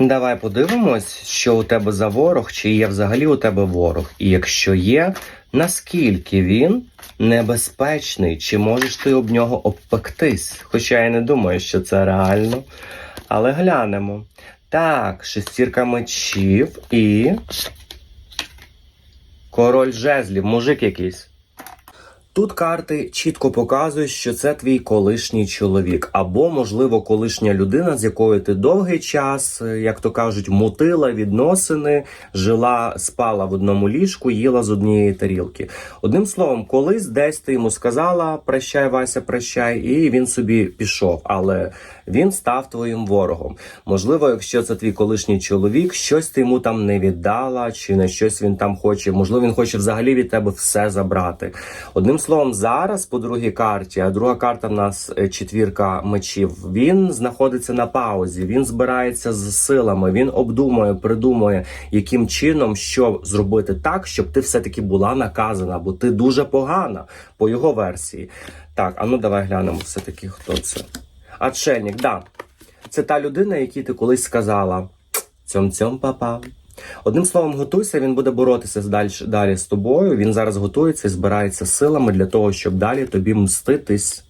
Давай подивимось, що у тебе за ворог, чи є взагалі у тебе ворог. І якщо є, наскільки він небезпечний, чи можеш ти об нього обпектись? Хоча я не думаю, що це реально. Але глянемо. Так, шестірка мечів і. Король жезлів, мужик якийсь. Тут карти чітко показують, що це твій колишній чоловік, або, можливо, колишня людина, з якою ти довгий час, е, як то кажуть, мутила відносини, жила, спала в одному ліжку, їла з однієї тарілки. Одним словом, колись десь ти йому сказала прощай, Вася, прощай, і він собі пішов. Але він став твоїм ворогом. Можливо, якщо це твій колишній чоловік, щось ти йому там не віддала, чи на щось він там хоче. Можливо, він хоче взагалі від тебе все забрати. Одним словом, зараз по другій карті, а друга карта в нас е, четвірка мечів. Він знаходиться на паузі, він збирається з силами, він обдумує, придумує, яким чином що зробити так, щоб ти все-таки була наказана, бо ти дуже погана по його версії. Так, а ну давай глянемо все-таки, хто це. Отшельник, да. Це та людина, якій ти колись сказала цьом-цьом папа. Одним словом, готуйся, він буде боротися далі, далі з тобою. Він зараз готується і збирається силами для того, щоб далі тобі мститись.